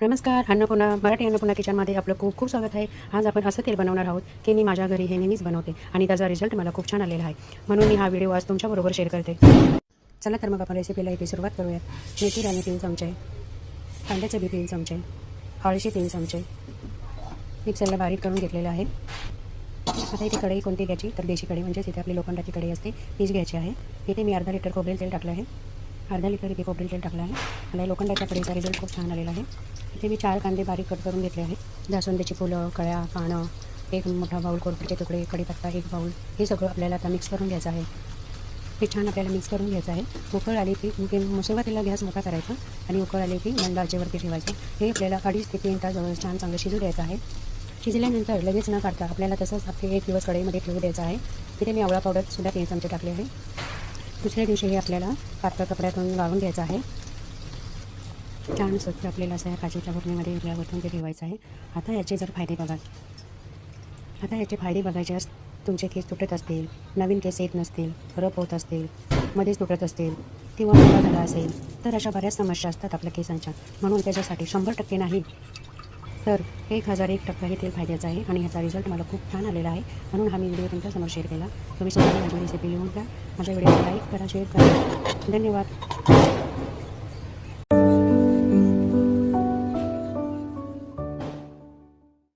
नमस्कार अन्नपूर्णा मराठी अन्नपूर्णा किचनमध्ये आपलं खूप खूप स्वागत आहे. आज आपण असं तेल बनवणार आहोत की मी माझ्या घरी हे नेहमीच बनवते आणि त्याचा रिझल्ट मला खूप छान आलेला आहे. म्हणून मी हा व्हिडिओ आज तुमच्याबरोबर शेअर करते. चला तर मग आपण रेसिपीला इथे सुरुवात करूयात. मेथी राणी तीन चमचे. कांद्याचे बी तीन चमचे. हळशी तीन चमचे. मिक्सरला बारीक करून घेतलेलं आहे. आता इथे कढई कोणती घ्यायची? तर देशी कढई म्हणजेच इथे आपली लोखंडाची कढई असते. तीच घ्यायची आहे. इथे मी अर्धा लिटर खोबरेल तेल टाकलं आहे. अर्धा लिटर इथे खोबरेल तेल टाकलं आहे. मला लोखंडाच्या कढईचा रिझल्ट खूप छान आलेला आहे. इथे मी चार कांदे बारीक कट करून घेतले आहेत जास्वंदीची फुलं कळ्या पानं एक मोठा बाऊल कोरफडचे तुकडे कढीपत्ता एक बाऊल हे सगळं आपल्याला आता मिक्स करून घ्यायचं आहे. हे छान आपल्याला मिक्स करून घ्यायचं आहे. उकळ आली की की सुरुवातीला गॅस मोठा करायचा आणि उकळ आली की मंद आचेवरती ठेवायचं. हे आपल्याला अडीच ते तीन तास जवळ छान चांगलं शिजू द्यायचं आहे. शिजल्यानंतर लगेच न काढता आपल्याला तसंच आपले एक दिवस कढईमध्ये ठेवू द्यायचं आहे. तिथे मी आवळा पावडरसुद्धा तीन चमचे टाकले आहे. दुसऱ्या दिवशी हे आपल्याला पातळ कपड्यातून गाळून घ्यायचं आहे. छान स्वच्छ आपल्याला असं या काचेच्या बरणीमध्ये उरल्यावरून ते ठेवायचं आहे. आता याचे जर फायदे बघा. आता याचे फायदे बघायचे अस तुमचे केस तुटत असतील नवीन केस येत नसतील रप होत असतील मध्येच तुटत असतील किंवा मोठा झाला असेल तर अशा बऱ्याच समस्या असतात आपल्या केसांच्या. म्हणून त्याच्यासाठी शंभर टक्के नाही. तर एक हजार एक टक्का हे तेल फायद्याचं आहे आणि ह्याचा रिझल्ट मला खूप छान आलेला आहे. म्हणून हा मी व्हिडिओ तुमच्यासमोर शेअर केला. तुम्ही सुद्धा माझी रेसिपी लिहून घ्या माझ्या व्हिडिओला लाईक करा शेअर करा. धन्यवाद.